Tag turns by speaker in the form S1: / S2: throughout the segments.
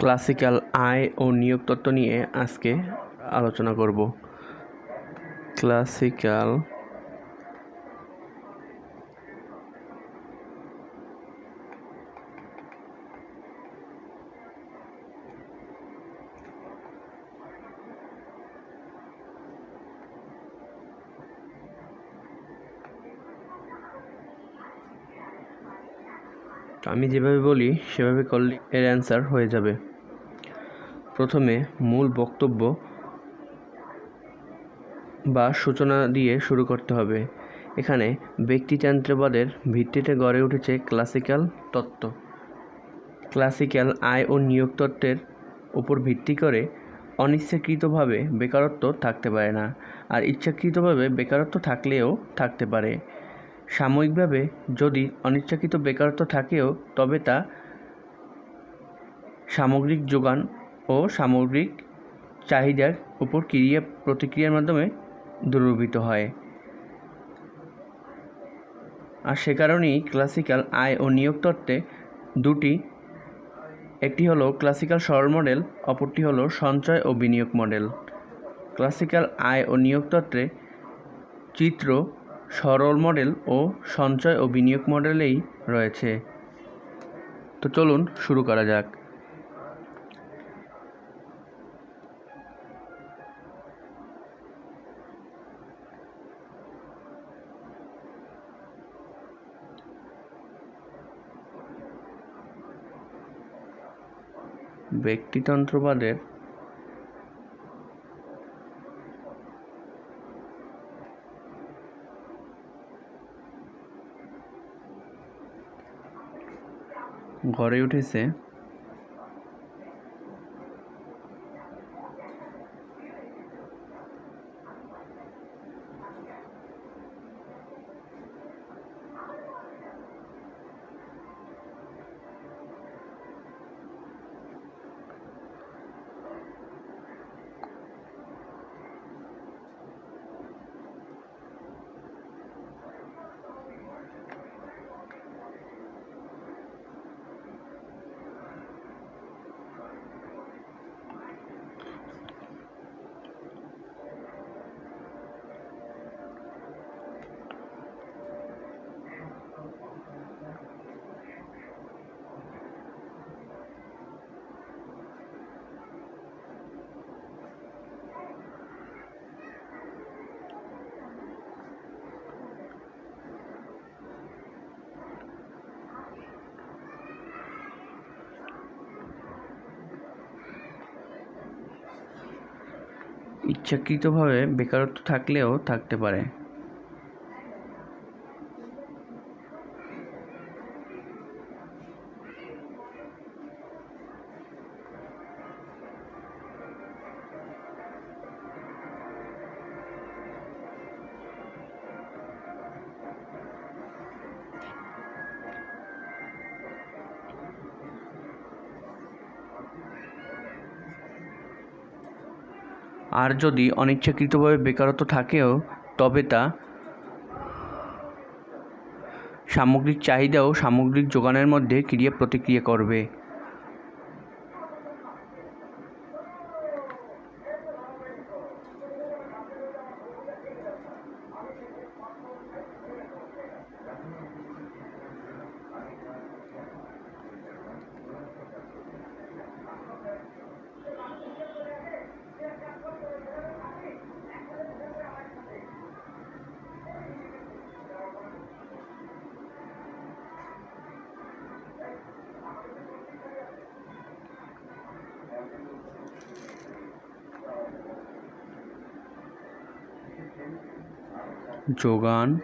S1: Classical আয় ও নিয়োগ তত্ত্ব নিয়ে আজকে আলোচনা করব। ক্লাসিক্যাল আমি যেভাবে বলি, সেভাবে করলে এর অ্যান্সার হয়ে যাবে। প্রথমে মূল বক্তব্য বা সূচনা দিয়ে শুরু করতে হবে। এখানে ব্যক্তিতন্ত্রবাদের ভিত্তিতে গড়ে উঠেছে ক্লাসিক্যাল তত্ত্ব। ক্লাসিক্যাল আয় ও নিয়োগ তত্ত্বের উপর ভিত্তি করে অনিচ্ছাকৃতভাবে বেকারত্ব থাকতে পারে না আর ইচ্ছাকৃতভাবে বেকারত্ব থাকলেও থাকতে পারে। সাময়িকভাবে যদি অনিচ্ছাকৃত বেকারত্ব থাকেও, তবে তা সামগ্রিক যোগান ও সামগ্রিক চাহিদার উপর ক্রিয়া, প্রতিক্রিয়ার মাধ্যমে দূরীভূত হয়। আর সে কারণেই ক্লাসিক্যাল আয় ও নিয়োগ তত্ত্বে দুটি, একটি হলো ক্লাসিক্যাল সরল মডেল, অপরটি হলো সঞ্চয় ও বিনিয়োগ মডেল। ক্লাসিক্যাল আয় ও নিয়োগ তত্ত্বে চিত্র, সরল মডেল ও সঞ্চয় ও বিনিয়োগ মডেলেই রয়েছে। তো চলুন শুরু করা যাক। ব্যক্তিতন্ত্রবাদের গড়ে উঠেছে ইচ্ছাকৃতভাবে বেকারত্ব থাকলেও থাকতে পারে। আর যদি অনিচ্ছাকৃতভাবে বেকারত্ব থাকেও, তবে তা সামগ্রিক চাহিদা ও সামগ্রিক যোগানের মধ্যে ক্রিয়া প্রতিক্রিয়া করবে। যোগান।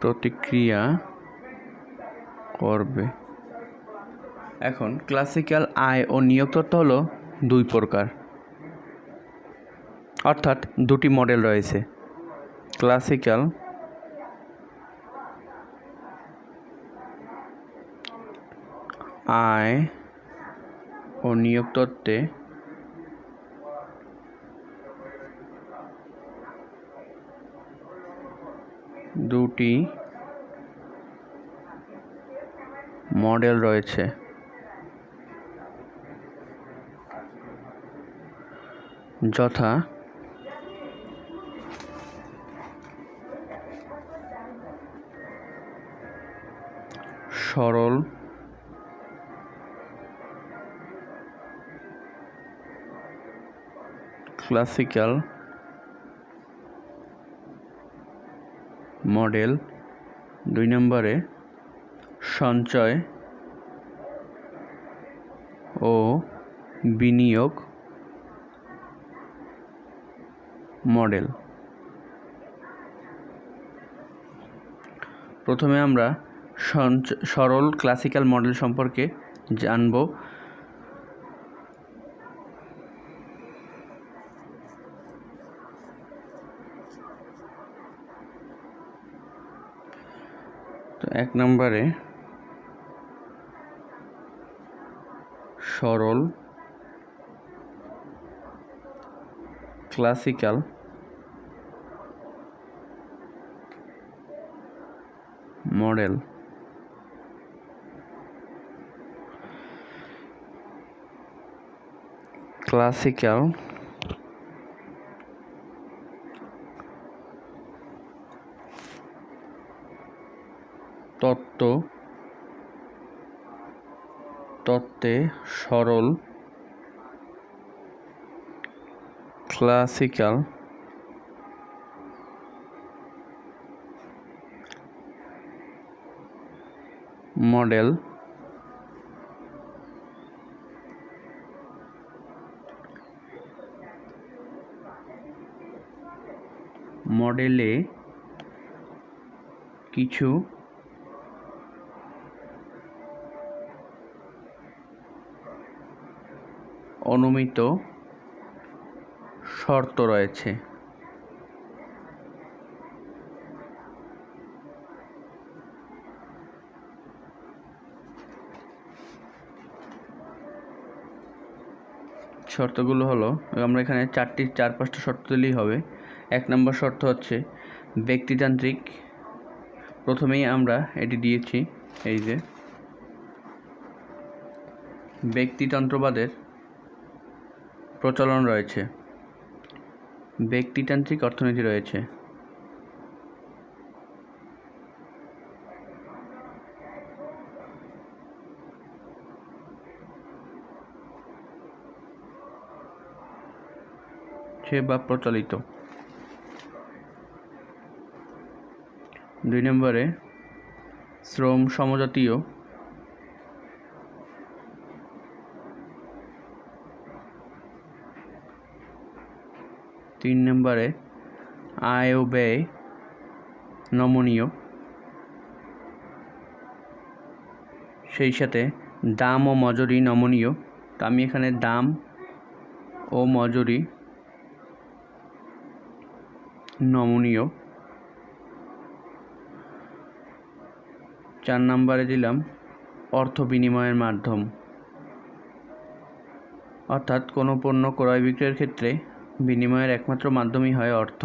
S1: প্রতিক্রিয়া করবে। এখন ক্লাসিক্যাল আয় ও নিয়োগ তত্ত্ব হলো দুই প্রকার। অর্থাৎ দুটি মডেল রয়েছে। ক্লাসিক্যাল। আয় ও নিয়োগ তত্ত্বে। দুটি মডেল রয়েছে। যথা সরল। ক্লাসিক্যাল মডেল দুই নম্বরে সঞ্চয় ও বিনিয়োগ মডেল প্রথমে আমরা সরল ক্লাসিক্যাল মডেল সম্পর্কে জানব। তো এক নম্বরে সরল ক্লাসিক্যাল মডেল ক্লাসিক্যাল তত্ত্ব তত্ত্বে সরল ক্লাসিক্যাল মডেল মডেলে কিছু অনুমিত শর্ত রয়েছে। শর্তগুলো হলো, আমরা এখানে চারটি, চার পাঁচটা শর্ত দিলেই হবে। এক নম্বর শর্ত হচ্ছে ব্যক্তিতান্ত্রিক। প্রথমেই আমরা এটি দিয়েছি, এই যে। ব্যক্তিতন্ত্রবাদের প্রচলন রয়েছে। ব্যক্তিতান্ত্রিক অর্থনীতি রয়েছে। সে বা প্রচলিত। দুই নম্বরে, শ্রম সমজাতীয়। তিন নম্বরে, আয় ও ব্যয় নমনীয়। সেই সাথে দাম ও মজুরি নমনীয়। তো আমি এখানে দাম ও মজুরি নমনীয়। চার নম্বরে দিলাম অর্থ বিনিময়ের মাধ্যম। অর্থাৎ কোনো পণ্য ক্রয় বিক্রয়ের ক্ষেত্রে বিনিময়ের একমাত্র মাধ্যমই হয় অর্থ।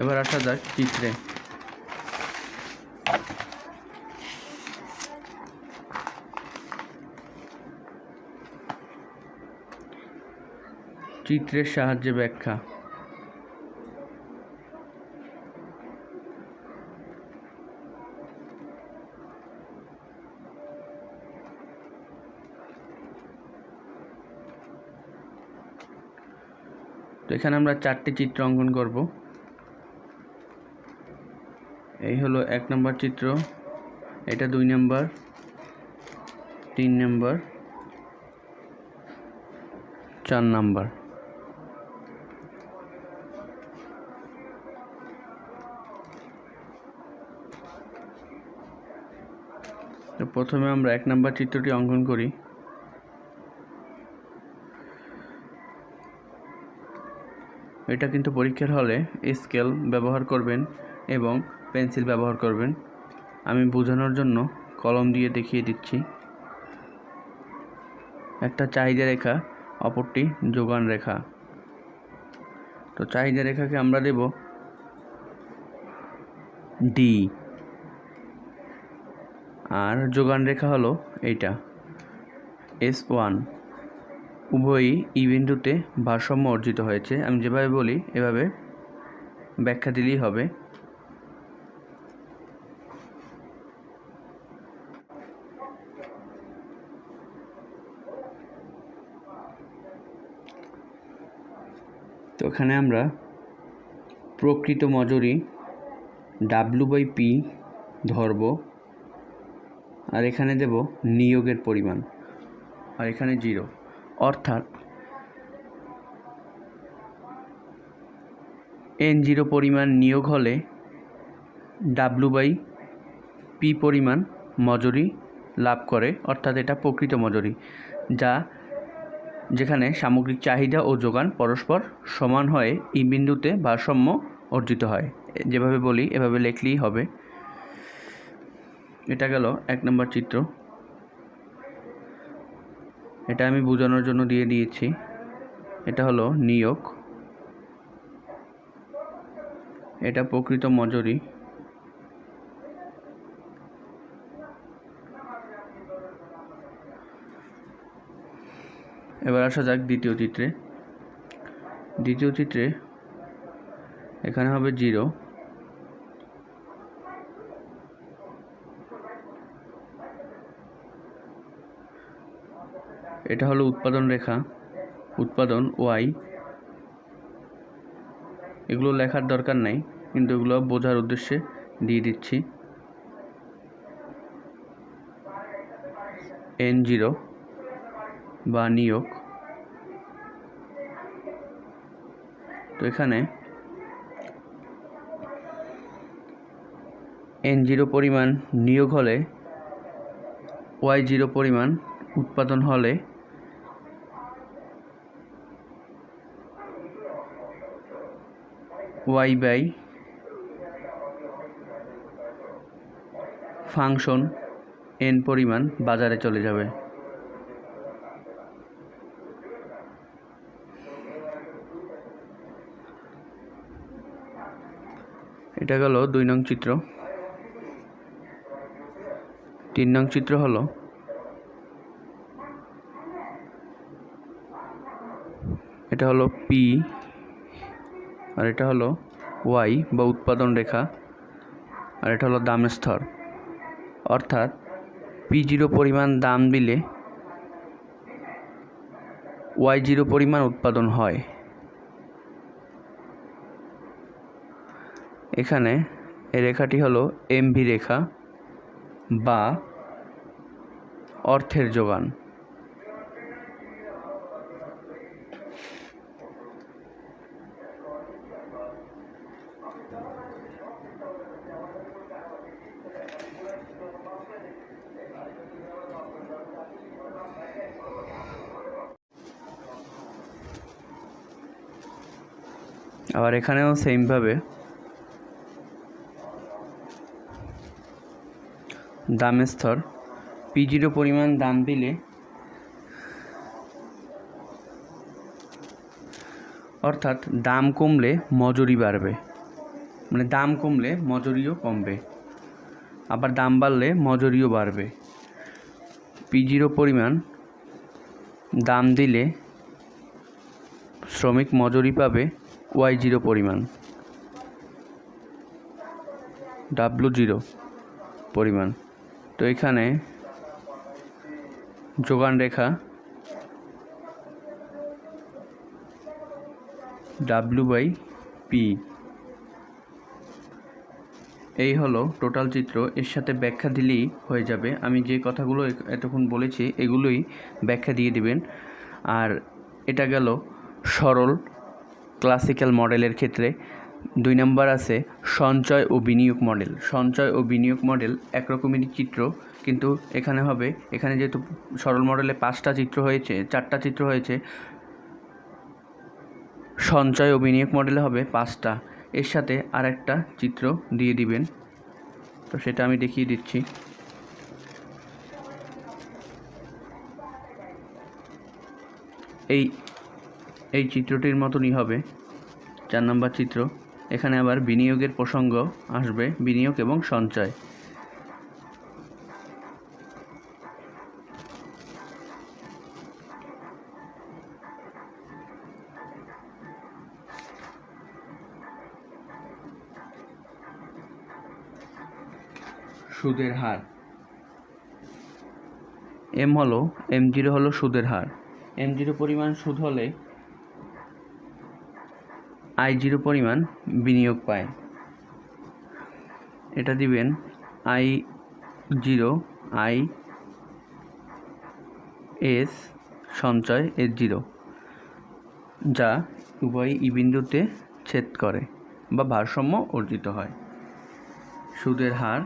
S1: এবার আসা যাক চিত্রে। চিত্রের সাহায্যে ব্যাখ্যা। তো এখানে আমরা চারটি চিত্র অঙ্কন করব। এই হলো এক নম্বর চিত্র, এটা দুই নম্বর, তিন নম্বর, চার নাম্বার। তো প্রথমে আমরা এক নম্বর চিত্রটি অঙ্কন করি। এটা কিন্তু পরীক্ষার হলে স্কেল ব্যবহার করবেন এবং পেন্সিল ব্যবহার করবেন। আমি বোঝানোর জন্য কলম দিয়ে দেখিয়ে দিচ্ছি। একটা চাহিদা রেখা, অপরটি যোগান রেখা। তো চাহিদা রেখাকে আমরা দেব ডি আর যোগান রেখা হলো এইটা। এস ওয়ান উভয়ই ই বিন্দুতে ভারসাম্য অর্জিত হয়েছে। আমি যেভাবে বলি, এভাবে ব্যাখ্যা দিলেই হবে। তো এখানে আমরা প্রকৃত মজুরি ডাব্লু বাই পি ধরব। আর এখানে দেব নিয়োগের পরিমাণ। আর এখানে জিরো। অর্থাৎ এন জিরো পরিমাণ নিয়োগ হলে ডাব্লু বাই পি পরিমাণ মজুরি লাভ করে, অর্থাৎ এটা প্রকৃত মজুরি, যা যেখানে সামগ্রিক চাহিদা ও যোগান পরস্পর সমান হয়ে ই বিন্দুতে ভারসাম্য অর্জিত হয়। যেভাবে বলি, এভাবে লিখলেই হবে। এটা গেল এক নম্বর চিত্র। এটা আমি বোঝানোর জন্য দিয়ে দিয়েছি। এটা হলো নিয়োগ। এটা প্রকৃত মজুরি। এবার আসা যাক দ্বিতীয় চিত্রে। দ্বিতীয় চিত্রে এখানে হবে জিরো। এটা হলো উৎপাদন রেখা। উৎপাদন ওয়াই। এগুলো লেখার দরকার নাই, কিন্তু এগুলো বোঝার উদ্দেশ্যে দিয়ে দিচ্ছি। এন জিরো বা নিয়োগ। তো এখানে এন জিরো পরিমাণ নিয়োগ হলে ওয়াই জিরো পরিমাণ উৎপাদন হলে ওয়াই বাই ফাংশন এন পরিমাণ বাজারে চলে যাবে। এটা গেল দুই নং চিত্র। তিন নং চিত্র হলো এটা হলো পি আর এটা হলো ওয়াই বা উৎপাদন রেখা আর এটা হলো দামের স্তর। অর্থাৎ পি জিরো পরিমাণ দাম দিলে ওয়াই জিরো পরিমাণ উৎপাদন হয়। এখানে এই রেখাটি হলো এমভি রেখা বা অর্থের যোগান। আবার এখানেও সেমভাবে দামের স্তর। পি জিরো পরিমাণ দাম দিলে অর্থাৎ দাম কমলে মজুরি বাড়বে। মানে দাম কমলে মজুরিও কমবে। আবার দাম বাড়লে মজুরিও বাড়বে। পি জিরো পরিমাণ দাম দিলে শ্রমিক মজুরি পাবে। ওয়াই জিরো পরিমাণ। ডাব্লু জিরো পরিমাণ। তো এখানে যোগান রেখা ডাব্লু বাই পি এই হলো টোটাল চিত্র। এর সাথে ব্যাখ্যা দিলেই হয়ে যাবে। আমি যে কথাগুলো এতক্ষণ বলেছি, এগুলোই ব্যাখ্যা দিয়ে দিবেন। আর এটা গেল সরল ক্লাসিক্যাল মডেলের ক্ষেত্রে দুই নম্বর আছে সঞ্চয় ও বিনিয়োগ মডেল সঞ্চয় ও বিনিয়োগ মডেল একরকমেরই চিত্র, কিন্তু এখানে হবে, এখানে যেহেতু সরল মডেলে পাঁচটা চিত্র হয়েছে, চারটা চিত্র হয়েছে, সঞ্চয় ও বিনিয়োগ মডেলে হবে পাঁচটা। এর সাথে আর একটা চিত্র দিয়ে দিবেন। তো সেটা আমি দেখিয়ে দিচ্ছি। এই এই চিত্রটির মতনই হবে। চার নম্বর চিত্র। এখানে আবার বিনিয়োগের প্রসঙ্গ আসবে, বিনিয়োগ এবং সঞ্চয়। সুদের হার। এম হলো, এম জিরো হলো সুদের হার। এম জিরো পরিমাণ সুদ হলে আই জিরো পরিমাণ বিনিয়োগ পায়। এটা দিবেন আই জিরো আই এস সঞ্চয় এস জিরো, যা উভয় ই বিন্দুতে ছেদ করে বা ভারসাম্য অর্জিত হয়। সুদের হার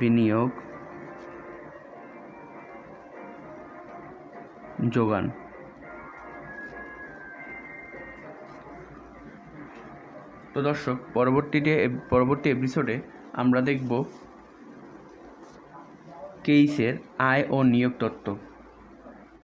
S1: বিনিয়োগ যোগান। তো দর্শক পরবর্তীতে পরবর্তী এপিসোডে আমরা দেখব কেইসের আয় ও নিয়োগ তত্ত্ব।